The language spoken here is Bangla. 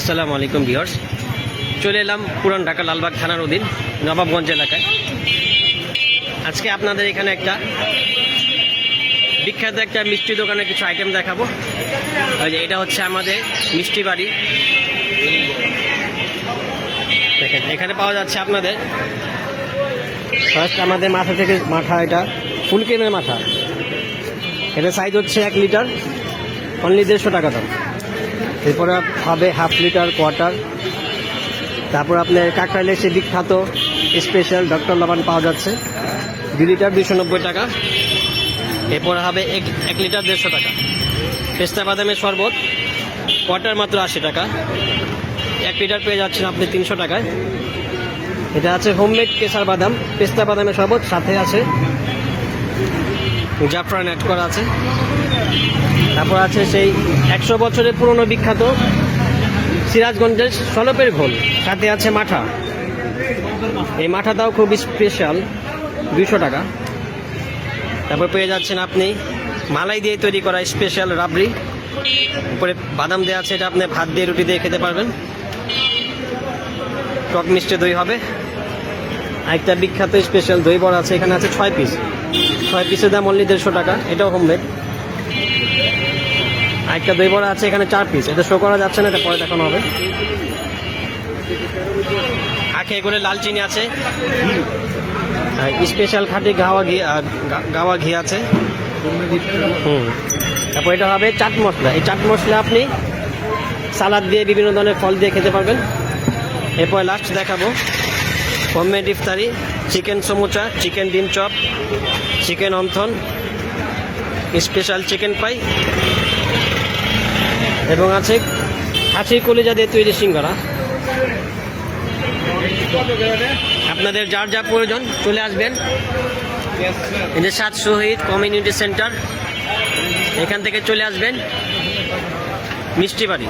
আসসালামু আলাইকুম ভিউয়ার্স। চলে এলাম পুরান ঢাকা লালবাগ থানার অধীন, নবাবগঞ্জ এলাকায়। আজকে আপনাদের এখানে একটা বিখ্যাত একটা মিষ্টি দোকানের কিছু আইটেম দেখাবো। যে এটা হচ্ছে আমাদের মিষ্টি বাড়ি। দেখেন, এখানে পাওয়া যাচ্ছে আপনাদের ফার্স্ট আমাদের মাথা থেকে মাথা এটা ফুল ক্রিমের মাথা। এটা সাইজ হচ্ছে এক লিটার অনলি দেড়শো টাকা দাম। এরপরে হবে হাফ লিটার কোয়ার্টার তারপর আপনার কাকরাইলের সে বিখ্যাত স্পেশাল ডক্টর লবণ পাওয়া যাচ্ছে। দু লিটার দুশো নব্বই টাকা। এরপর হবে এক এক লিটার দেড়শো টাকা। পেস্তা বাদামের শরবত কোয়ার্টার মাত্র আশি টাকা। এক লিটার পেয়ে যাচ্ছেন আপনি তিনশো টাকায়। এটা আছে হোমমেড কেসার বাদাম, পেস্তা বাদামের শরবত, সাথে আছে জাফরান অ্যাড করা আছে। তারপর আছে সেই একশো বছরের পুরনো বিখ্যাত সিরাজগঞ্জের সলপের ঘোল। সাথে আছে মাঠা। এই মাঠাটাও খুব স্পেশাল দুশো টাকা। তারপর পেয়ে যাচ্ছেন আপনি মালাই দিয়ে তৈরি করা স্পেশাল রাবড়ি। উপরে বাদাম দেওয়া আছে, এটা আপনি ভাত দিয়ে রুটি দিয়ে খেতে পারবেন। টক মিষ্টি দই হবে। আরেকটা বিখ্যাত স্পেশাল দই বড়া আছে, এখানে আছে ছয় পিস ছয় পিসের দাম অনলি দেড়শো টাকা, এটাও হোমমেড আরেকটা দই বড়া আছে, এখানে চার পিস এটা শো করা যাচ্ছে না, এটা পরে দেখানো হবে। আখে করে লাল চিনি আছে। স্পেশাল খাটি গাওয়া ঘি গাওয়া ঘি আছে। হুম। তারপর এটা হবে চাট মশলা। এই চাট মশলা আপনি সালাদ দিয়ে বিভিন্ন ধরনের ফল দিয়ে খেতে পারবেন। এরপর লাস্ট দেখাবো। হোমমেড ইফতারি। চিকেন সমুচা, চিকেন ডিম chop, chicken wonton special chicken pie এবং আছে খাসির কলিজা দিয়ে তৈরি সিঙ্গারা। আপনাদের যার যা প্রয়োজন চলে আসবেন। যে সাত শহীদ কমিউনিটি সেন্টার এখান থেকে চলে আসবেন। মিষ্টি বাড়ি।